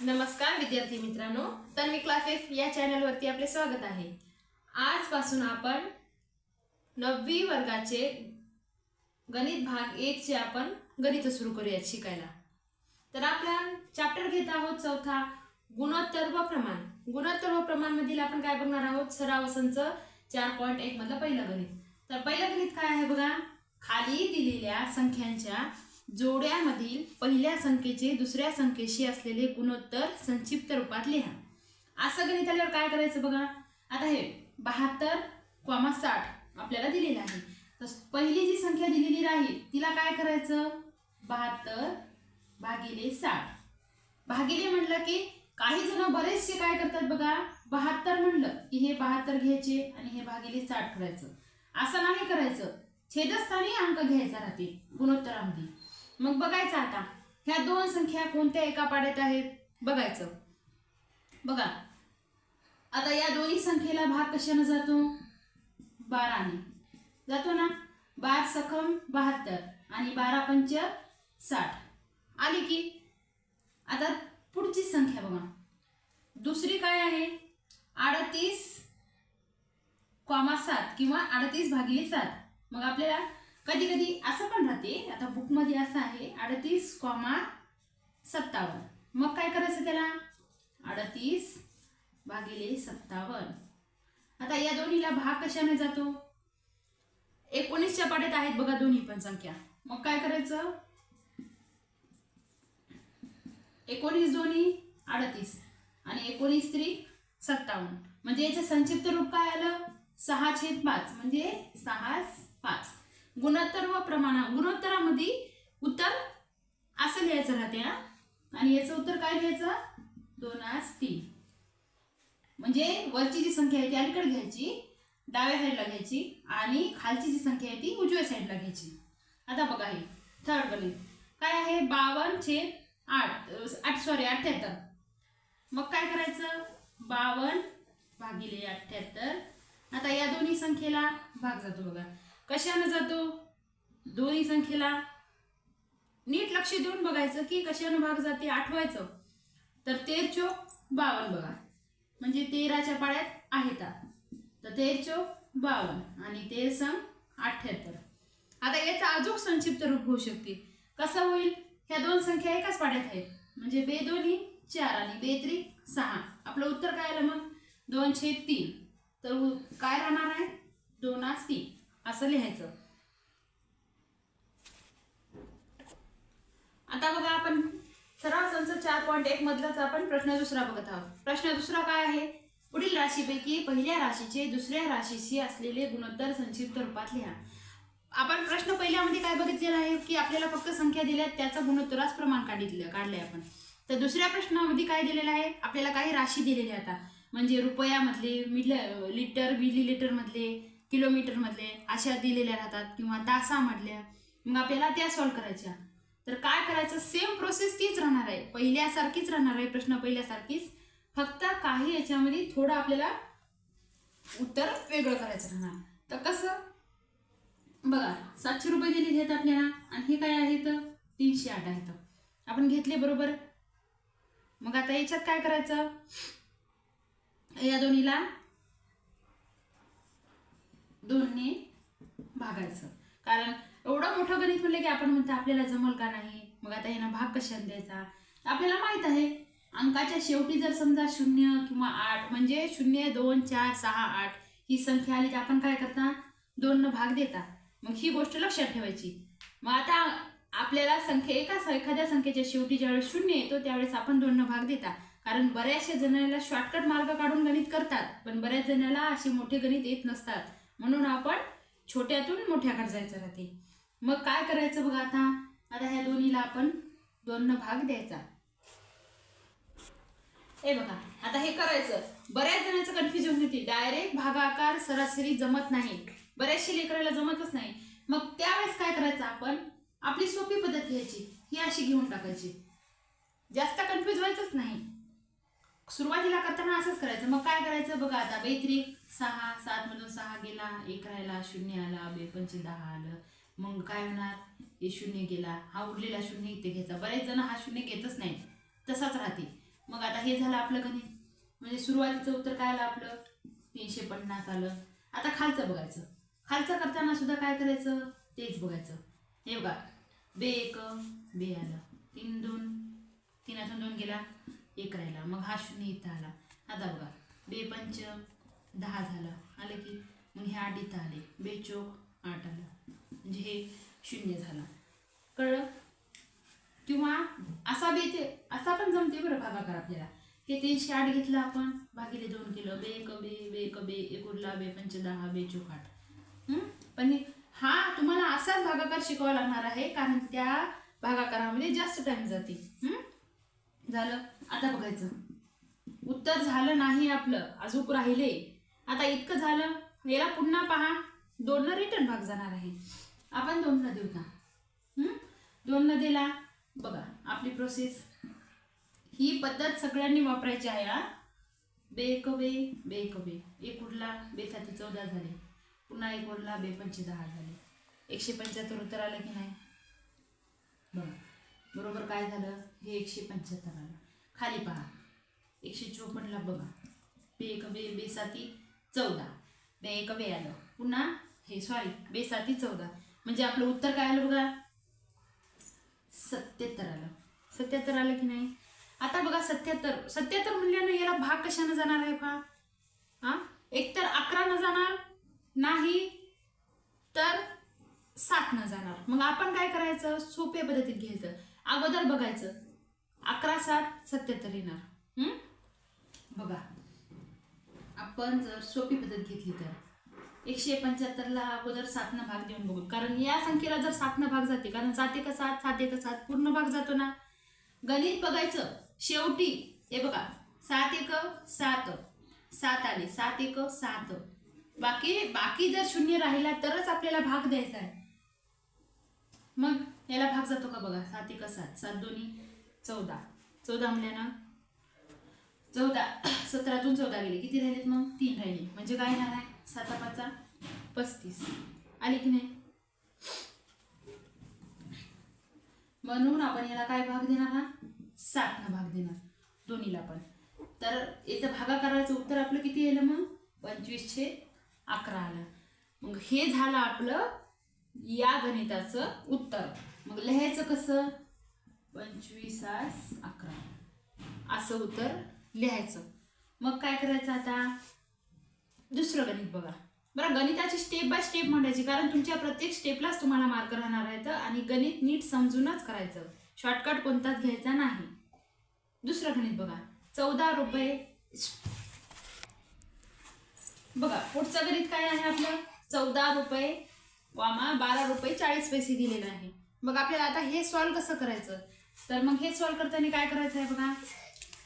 नमस्कार विद्यार्थी मित्रांनो तन्वी क्लासेस या चॅनलवरती आपले स्वागत आहे. आजपासून आपण नववी वर्गाचे गणित भाग एकचे आपण गणित सुरू करूयात शिकायला. तर आपण चॅप्टर घेत आहोत चौथा गुणोत्तर व प्रमाण. गुणोत्तर व प्रमाणमधील आपण काय बघणार आहोत? सराव संच चार पॉईंट एक मधलं पहिलं गणित. तर पहिलं गणित काय आहे बघा? खाली दिलेल्या संख्यांच्या जोड्यामधील पहिल्या संख्येचे दुसऱ्या संख्येशी असलेले गुणोत्तर संक्षिप्त रूपात लिहा. असं गणित आल्यावर काय करायचं बघा? आता हे बहात्तर कॉमा साठ आपल्याला दिलेलं आहे. तर पहिली जी संख्या दिलेली राहील तिला काय करायचं? बहात्तर भागिले साठ. भागिले म्हटलं की काही जण बरेचसे काय करतात बघा? बहात्तर म्हणलं की हे बहात्तर घ्यायचे आणि हे भागिले साठ करायचं. असं नाही करायचं. छेदस्थानी अंक घ्यायचा राहते गुणोत्तरामध्ये. मग बघायचं आता. ह्या दोन संख्या कोणत्या एका पाड्यात आहेत? बघायचं. बघा. आता या दोन्ही संख्येला भाग कशानं जातो? बाराने. जातो ना? बार सखम बहात्तर आणि बारा पंच साठ. आली की? आता पुढची संख्या बघा. दुसरी काय आहे? अडतीस कॉमा सात किंवा अडतीस भागिले सात. मग आपल्याला कधी कधी असं पण राहते आता बुकमध्ये असं आहे अडतीस कॉमा सत्तावन्न. मग काय करायचं त्याला? अडतीस भागिले सत्तावन्न. आता या दोन्हीला भाग कशाने जातो? एकोणीसच्या पाड्यात आहेत बघा दोन्ही पण संख्या. मग काय करायचं? एकोणीस दोन्ही अडतीस. आणि एकोणीस त्री सत्तावन्न. म्हणजे याचं संक्षिप्त रूप काय आलं? सहा छेद पाच. म्हणजे सहा पाच. गुणोत्तर व प्रमाणा गुणोत्तरामध्ये उत्तर असं लिहायचं राहते हा. आणि याचं उत्तर काय घ्यायचं दोन आज तीन. म्हणजे वरची जी संख्या आहे ती अलीकडे घ्यायची डाव्या साईडला घ्यायची आणि खालची जी संख्या आहे ती उजव्या साईडला घ्यायची. आता बघा हे थर्ड गणित. काय आहे? बावन्न छेद आठ आठ सॉरी अठ्ठ्याहत्तर मग काय करायचं? बावन्न भागिले अठ्ठ्याहत्तर आता या दोन्ही संख्येला भाग जातो बघा. कशानं जातो? दोन्ही संख्येला? नीट लक्ष देऊन बघायचं की कशानं भाग जाते आठवायचं. तर तेर चोक बावन्न बघा. म्हणजे तेराच्या पाड्यात आहेत तर तेर चोक बावन्न आणि तेर संग अठ्ठ्याहत्तर. आता याचा अजून संक्षिप्त रूप होऊ शकते. कसं होईल? ह्या दोन संख्या एकाच पाड्यात आहेत. म्हणजे बे दोन्ही चार आणि बे त्रिक सहा. आपलं उत्तर काय आलं मग? दोन छेद तीन. तर काय राहणार आहे? दोन आज तीन. असं लिहायचं. आता बघा आपण सराव संच चार पॉईंट एक मधलाच आपण प्रश्न दुसरा बघत आहोत. प्रश्न दुसरा काय आहे? पुढील राशीपैकी पहिल्या राशीचे दुसऱ्या राशीशी असलेले गुणोत्तर संक्षिप्त रूपात लिहा. आपण प्रश्न पहिल्यामध्ये काय बघितलेला आहे? की आपल्याला फक्त संख्या दिल्यात त्याचा गुणोत्तराच प्रमाण काढितलं काढलंय आपण. तर दुसऱ्या प्रश्नामध्ये काय दिलेलं आहे? आपल्याला काही राशी दिलेली आहे आता. म्हणजे रुपयामधले मिल लिटर मिली लिटरमधले किलोमीटरमधले अशा दिलेल्या राहतात किंवा तासामधल्या मग आपल्याला त्या सॉल्व्ह करायच्या. तर काय करायचं? सेम प्रोसेस तीच राहणार आहे. पहिल्यासारखीच राहणार आहे प्रश्न पहिल्यासारखीच. फक्त काही याच्यामध्ये थोडं आपल्याला उत्तर वेगळं करायचं राहणार. तर कसं? बघा सातशे रुपये दिलेले आहेत आपल्याला आणि हे काय आहे तर तीनशे आठ आहेत आपण घेतले बरोबर? मग आता याच्यात काय करायचं? या दोन्हीला दोनने भागायचं. कारण एवढं मोठं गणित म्हणलं की आपण म्हणतो आपल्याला जमल का नाही? मग आता यांना भाग कशाने द्यायचा? आपल्याला माहीत आहे. अंकाच्या शेवटी जर समजा शून्य किंवा आठ म्हणजे शून्य दोन चार सहा आठ ही संख्या आली तर आपण काय करता? दोन भाग देता. मग ही गोष्ट लक्षात ठेवायची. मग आता आपल्याला संख्या एका एखाद्या संख्येच्या शेवटी ज्यावेळेस शून्य येतो त्यावेळेस आपण दोन भाग देता. कारण बऱ्याचशा जणांना शॉर्टकट मार्ग काढून गणित करतात पण बऱ्याच जणांना असे मोठे गणित येत नसतात. म्हणून आपण छोट्यातून मोठ्याकडे जायचं राहते मग काय करायचं बघा आता? आता ह्या दोन्हीला आपण दोन भाग द्यायचा. हे बघा आता हे करायचं. बऱ्याच जणांचं कन्फ्युजन होते. डायरेक्ट भागाकार सरासरी जमत नाही. बऱ्याचशे लेकराला जमतच नाही. मग त्यावेळेस काय करायचं आपण? आपली सोपी पद्धत घ्यायची. ही अशी घेऊन टाकायची. जास्त कन्फ्युज व्हायचंच नाही. सुरुवातीला करताना असंच करायचं. मग काय करायचं? बघा आता बेत्रिक सहा सात मधून सहा गेला एक राहिला शून्य आला बेपंचे दहा आलं. मग काय होणार? हे शून्य गेला. हा उरलेला शून्य इथे घ्यायचा. बरेच जण हा शून्य घेतच नाही. तसाच राहते. मग आता हे झालं आपलं गणित. म्हणजे सुरुवातीचं उत्तर काय आलं आपलं? तीनशे पन्नास आलं. आता खालचं बघायचं. खालचं करताना सुद्धा काय करायचं? तेच बघायचं. हे बघा. बे एक बे आलं. तीन दोन. तीन अजून दोन गेला. एक राहिला मग हा शून्य इथं आला. आता बघा बेपंच दहा झालं. आलं की मग हे आठ इथं आले बेचोक आठ आलं. म्हणजे हे शून्य झालं. कळलं? किंवा असा बे ते असा पण जमते बरं भागाकार आपल्याला. हे तीनशे आठ घेतलं आपण भागिले दोन किलो. बे एक बे बे एक बे एक उरला बे पंच दहा बे चोक आठ. पण हा तुम्हाला असाच भागाकार शिकवा लागणार आहे कारण त्या भागाकारामध्ये जास्त टाइम जाते. झालं? आता बघायचं. उत्तर झालं नाही आपलं. अजून राहिले. आता इतकं झालं. याला पुन्हा पहा. दोननं रिटर्न भाग जाणार आहे. आपण दोननं देऊ का? हं? दोननं दिला. बघा आपली प्रोसेस ही पद्धत सगळ्यांनी वापरायची आहे हा. बे एक बे बे एक बे. एक उरला बेसाठी चौदा झाले. पुन्हा एक उरला बे पंचे दहा झाले. एकशे पंच्याहत्तर उत्तर आलं की नाही? बघा बरोबर काय झालं? हे एकशे पंच्याहत्तर आलं खाली पहा. एकशे चोपन्नला बघा. बे एक बे बेसाती चौदा. बे एक बे आलं. पुन्हा हे सॉरी बेसाती चौदा. म्हणजे आपलं उत्तर काय आलं बघा? सत्याहत्तर आलं सत्याहत्तर आलं की नाही? आता बघा सत्याहत्तर. सत्याहत्तर म्हणल्यानं याला भाग कशानं जाणार आहे पहा? हा? एकतर अकरानं जाणार नाही तर सातनं जाणार. मग आपण काय करायचं? सोप्या पद्धतीत घ्यायचं. अगोदर बघायचं. अकरा सात सत्याहत्तर येणार. बघा. आपण जर सोपी पद्धत घेतली तर. एकशे पंच्याहत्तरला अगोदर सातनं भाग देऊन बघू. कारण या संख्येला जर सातनं भाग जाते कारण सात एक सात सात एक सात पूर्ण भाग जातो ना. गणित बघायचं. शेवटी हे बघा. सात एक सात. सात आले. सात एक सात. बाकी बाकी जर शून्य राहिला तरच आपल्याला भाग द्यायचा आहे. मग याला भाग जातो का बघा? सात एक सात. सात दोन्ही. चौदा. चौदा म्हणल्यानं चौदा. सतरातून चौदा गेले. किती राहिलेत मग? तीन राहिले. म्हणजे काय येणार आहे? साता पाचा पस्तीस. आले की नाही? म्हणून आपण याला काय भाग देणार हा? सातनं भाग देणार. दोन्हीला पण. तर याचं भागाकाराचं उत्तर आपलं किती येलं मग? पंचवीसशे अकरा आलं. मग हे झालं आपलं या गणिताचं उत्तर. मग लिहायचं कसं? पंचवीसास अकरा. असं उत्तर लिहायचं. मग काय करायचं आता? दुसरं गणित बघा. बरं गणिताची स्टेप बाय स्टेप म्हणायची कारण तुमच्या प्रत्येक स्टेपलाच तुम्हाला मार्क राहणार आहेत आणि गणित नीट समजूनच करायचं. शॉर्टकट कोणताच घ्यायचा नाही. दुसरं गणित बघा. चौदा रुपये. बघा पुढचं गणित काय आहे आपलं? चौदा रुपये वामा बारा रुपये चाळीस पैसे दिलेलं आहे. मग आपल्याला आता हे सॉल्व कसं करायचं? तर मग हे सॉल्व्ह करताना काय करायचं आहे बघा.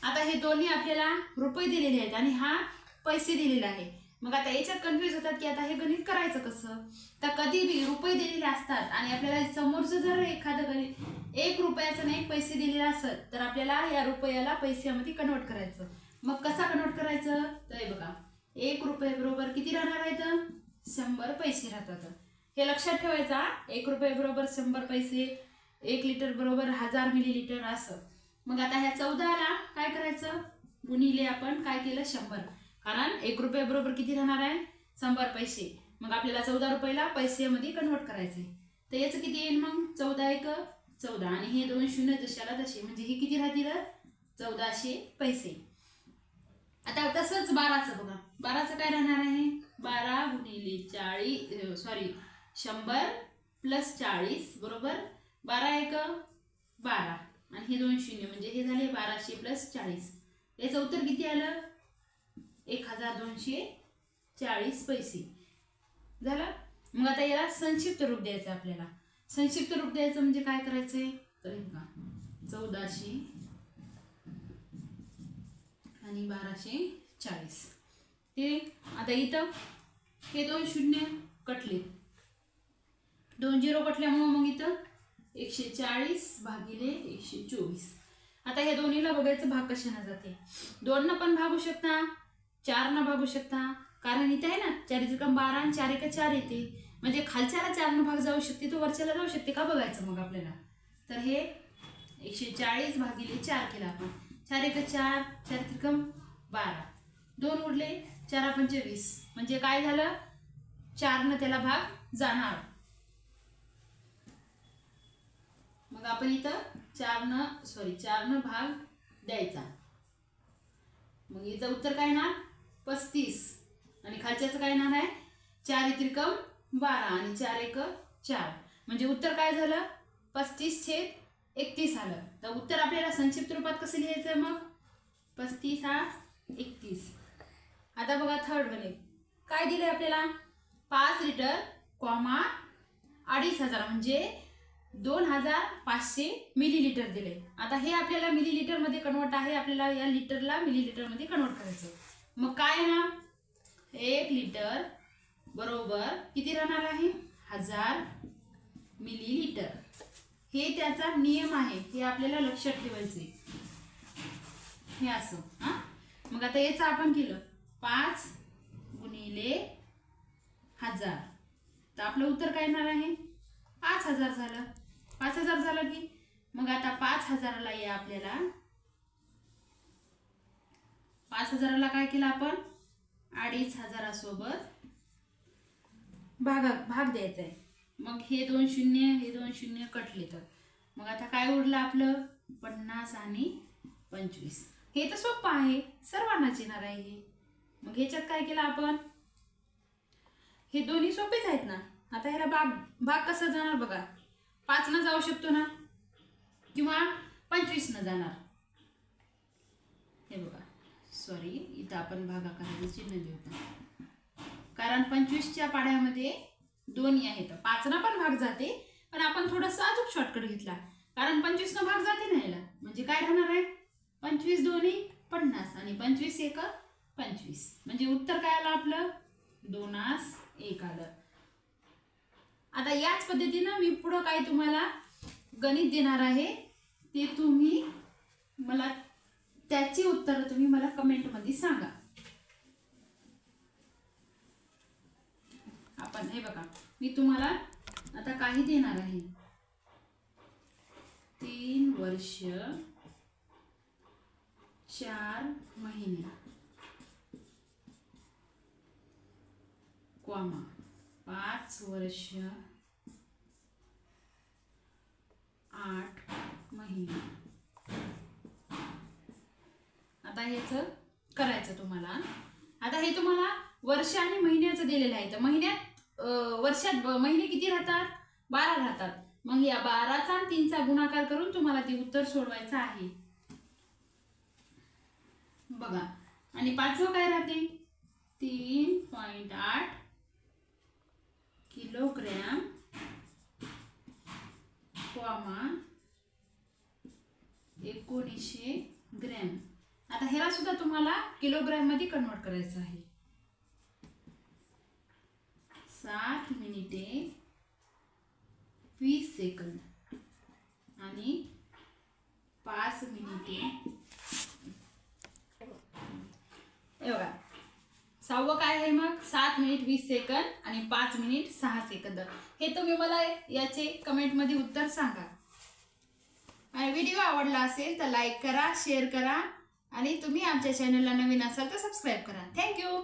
आता हे दोन्ही आपल्याला रुपये दिलेले आहेत आणि हा पैसे दिलेला आहे. मग आता याच्यात कन्फ्युज होतात की आता हे गणित करायचं कसं? तर कधी बी रुपये दिलेले असतात आणि आपल्याला समोरचं जर एखादं गणित एक रुपयाचं नाही पैसे दिलेले असत तर आपल्याला या रुपयाला पैशामध्ये कन्वर्ट करायचं. मग कसा कन्वर्ट करायचं? तर बघा. एक रुपये बरोबर किती राहणार आहेत शंभर पैसे राहतात. हे लक्षात ठेवायचा एक रुपये बरोबर शंभर पैसे एक लिटर बरोबर हजार मिलीलिटर असं. मग आता ह्या चौदाला काय करायचं? गुणिले आपण काय केलं? शंभर. कारण एक रुपये बरोबर किती राहणार आहे? शंभर पैसे. मग आपल्याला चौदा रुपयाला पैसेमध्ये कन्वर्ट करायचे तर याचं किती येईल मग? चौदा एक चौदा. आणि हे दोन शून्य जशाला तसे. म्हणजे हे किती राहतील? चौदाशे पैसे. आता तसंच बाराचं बघा. बाराचं काय राहणार आहे? बारा गुणिले चाळीस सॉरी शंभर प्लस चाळीस बरोबर बारा एक बारा. आणि हे दोन शून्य म्हणजे हे झाले बाराशे प्लस चाळीस. याचं उत्तर किती आलं? एक हजार दोनशे चाळीस पैसे. झालं? मग आता याला संक्षिप्त रूप द्यायचं आपल्याला. संक्षिप्त रूप द्यायचं म्हणजे काय करायचंय? तर का चौदाशे आणि बाराशे चाळीस. ते आता इथं हे दोन शून्य कटले. दोन झिरो कटल्यामुळं मग इथं एकशे चाळीस भागिले एकशे चोवीस. आता हे दोन्हीला बघायचं भाग कशाने जाते? दोननं पण भागू शकता चारनं भागू शकता. कारण इथे आहे ना चारीचं काम बारा आणि चार एका चार येते. म्हणजे खालच्याला चारनं भाग जाऊ शकते तो वरच्याला जाऊ शकते का बघायचं मग आपल्याला? तर हे एकशे चाळीस भागिले चार केलं आपण. चार एक चार चार त्रिकम बारा. दोन उरले चार पंचवीस म्हणजे काय झालं? चारनं त्याला भाग जाणार. मग आपण इथं चारनं सॉरी चारनं भाग द्यायचा. मग इथं उत्तर काय येणार? पस्तीस. आणि खालच्याचं काय येणार आहे? चार त्रिकम बारा आणि चार एक चार. म्हणजे उत्तर काय झालं? पस्तीस छेद एकतीस आलं. तर उत्तर आपल्याला संक्षिप्त रूपात कसं लिहायचं मग? पस्तीस हा एकतीस. आता बघा थर्ड गणित काय दिलं आपल्याला? पाच लिटर कॉमा अडीच हजार. म्हणजे दोन हजार पाचशे मिलीलिटर दिले. आता हे आपल्याला मिलीलिटरमध्ये कन्वर्ट आहे आपल्याला या लिटरला मिलीलिटरमध्ये कन्वर्ट करायचं मग काय ना? एक लिटर बरोबर किती राहणार आहे? हजार मिलीलिटर. हे त्याचा नियम आहे हे आपल्याला लक्षात ठेवायचे हे असं हां? मग आता याचं आपण केलं. पाच गुणिले हजार. तर आपलं उत्तर काय येणार आहे? पाच हजार झालं. पाच हजार झालं की? मग आता पाच हजाराला या आपल्याला. पाच हजाराला काय केलं आपण? अडीच हजारासोबत. भागा भाग द्यायचा आहे. मग हे दोन शून्य हे दोन शून्य कटले तर मग आता काय उरलं आपलं? पन्नास आणि पंचवीस. हे तर सोपं आहे. सर्वांनाच येणार आहे हे. मग ह्याच्यात काय केलं आपण? हे दोन्ही सोपेच आहेत ना? आता ह्याला भाग भाग कसा जाणार बघा. पाचनं जाऊ शकतो ना? किंवा पंचवीसनं जाणार. हे बघा. सॉरी इथं आपण भागाकाराचं चिन्ह देऊ कारण पंचवीसच्या पाड्यामध्ये दोन्ही आहेत. पाचना पण भाग जाते पण आपण थोडासा अजून शॉर्टकट घेतला. कारण पंचवीसनं भाग जाते ना याला. म्हणजे काय राहणार आहे? पंचवीस दोन्ही पन्नास आणि पंचवीस एक पंचवीस. म्हणजे उत्तर काय आलं आपलं? दोनास एक आलं. आता याच पद्धतीनं मी पुढं काय तुम्हाला गणित देणार आहे ते तुम्ही मला त्याची उत्तरं तुम्ही मला कमेंटमध्ये सांगा. आपण हे बघा मी तुम्हाला आता काही देणार आहे. तीन वर्ष चार महिने. क्वामा पाच वर्ष आठ महिने. आता ह्याचं करायचं तुम्हाला. आता हे तुम्हाला वर्ष आणि महिन्याचं दिलेलं आहे. तर महिन्यात वर्षात महिने किती राहतात? बारा राहतात. मग या बाराचा आणि तीनचा गुणाकार करून तुम्हाला ते उत्तर सोडवायचं आहे. बघा. आणि पाचवं काय राहते? तीन पॉईंट आठ किलोग्रॅम कॉमा एकोणीसशे ग्रॅम. आता ह्याला सुद्धा तुम्हाला किलोग्रॅममध्ये कन्वर्ट करायचं आहे. साठ मिनिटे वीस सेकंद आणि पाच मिनिटे हे बघा सहावं काय आहे मग सात मिनिट वीस सेकंद आणि पाच मिनिट सहा सेकंद. हे तुम्ही मला याचे कमेंटमध्ये उत्तर सांगा. आणि व्हिडिओ आवडला असेल तर लाईक करा शेअर करा आणि तुम्ही आमच्या चॅनलला नवीन असाल तर सबस्क्राईब करा. थँक्यू